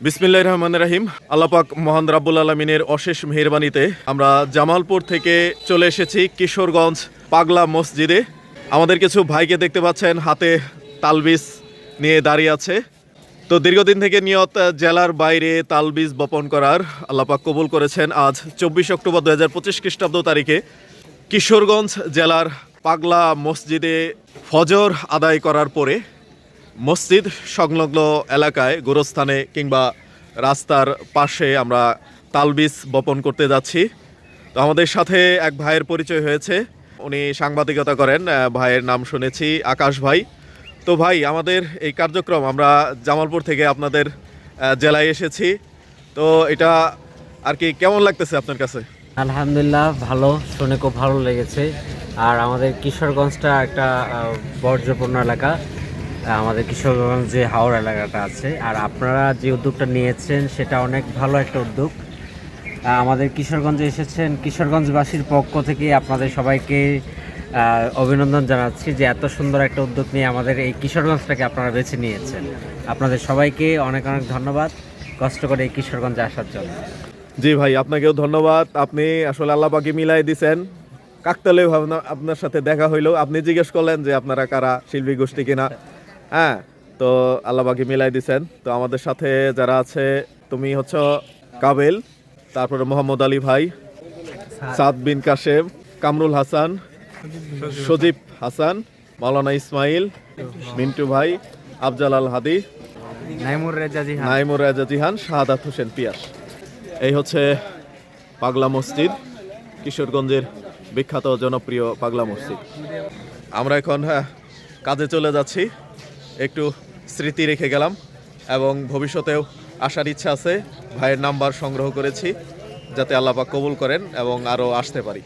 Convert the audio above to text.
বিসমিল্লাহ রহমান রাহিম। আল্লাপাক মহান রাব্বুল আলমিনের অশেষ মেহরবানিতে আমরা জামালপুর থেকে চলে এসেছি কিশোরগঞ্জ পাগলা মসজিদে। আমাদের কিছু ভাইকে দেখতে পাচ্ছেন, হাতে তালবিজ নিয়ে দাঁড়িয়ে আছে। তো দীর্ঘদিন থেকে নিয়ত জেলার বাইরে তালবিজ বপন করার আল্লাপাক কবুল করেছেন আজ চব্বিশ অক্টোবর দু হাজার পঁচিশ খ্রিস্টাব্দ তারিখে কিশোরগঞ্জ জেলার পাগলা মসজিদে ফজর আদায় করার পরে মসজিদ সংলগ্ন এলাকায়, গোরস্থানে কিংবা রাস্তার পাশে আমরা তালবিজ বপন করতে যাচ্ছি। তো আমাদের সাথে এক ভাইয়ের পরিচয় হয়েছে। উনি সাংবাদিকতা করেন ভাইয়ের নাম শুনেছি, আকাশ ভাই। তো ভাই, আমাদের এই কার্যক্রম, আমরা জামালপুর থেকে আপনাদের জেলায় এসেছি। তো এটা আর কি কেমন লাগতেছে আপনার কাছে? আলহামদুলিল্লাহ, ভালো। শুনে খুব ভালো লেগেছে। আর আমাদের কিশোরগঞ্জটা একটা বর্জ্যপূর্ণ এলাকা। আমাদের কিশোরগঞ্জ যে হাওড় এলাকাটা আছে। আর আপনারা যে উদ্যোগটা নিয়েছেন, সেটা অনেক ভালো একটা উদ্যোগ। আমাদের কিশোরগঞ্জে এসেছেন কিশোরগঞ্জবাসীর পক্ষ থেকে আপনাদের সবাইকে অভিনন্দন জানাচ্ছি যে এত সুন্দর একটা উদ্যোগ নিয়ে আমাদের এই কিশোরগঞ্জটাকে আপনারা বেছে নিয়েছেন। আপনাদের সবাইকে অনেক অনেক ধন্যবাদ। কষ্ট করে এই কিশোরগঞ্জে আসার জন্য। জি ভাই, আপনাকেও ধন্যবাদ। আপনি আসলে আল্লাহ পাকে মিলাই দিছেন। কাকতালে আপনার সাথে দেখা হইল। আপনি জিজ্ঞেস করলেন যে আপনারা কারা শিল্পী গোষ্ঠী কিনা। হ্যাঁ তো আল্লাহ পাকে মিলাই দিছেন। তো আমাদের সাথে যারা আছে তুমি হচ্ছ কাবেল তারপরে মোহাম্মদ আলী ভাই সাদ বিন কাশেম কামরুল হাসান সজীব হাসান মাওলানা ইসমাইল মিন্টু ভাই আফজাল আল হাদি নাইমুর রেজা জিহান। নাইমুর রাজা জিহান শাহাদাত হোসেন পিয়াস। এই হচ্ছে পাগলা মসজিদ কিশোরগঞ্জের বিখ্যাত জনপ্রিয় পাগলা মসজিদ। আমরা এখন হ্যাঁ, কাজে চলে যাচ্ছি। একটু স্মৃতি রেখে গেলাম এবং ভবিষ্যতেও আসার ইচ্ছা আছে। ভাইয়ের নাম্বার সংগ্রহ করেছি যাতে আল্লাপাক কবুল করেন এবং আরও আসতে পারি।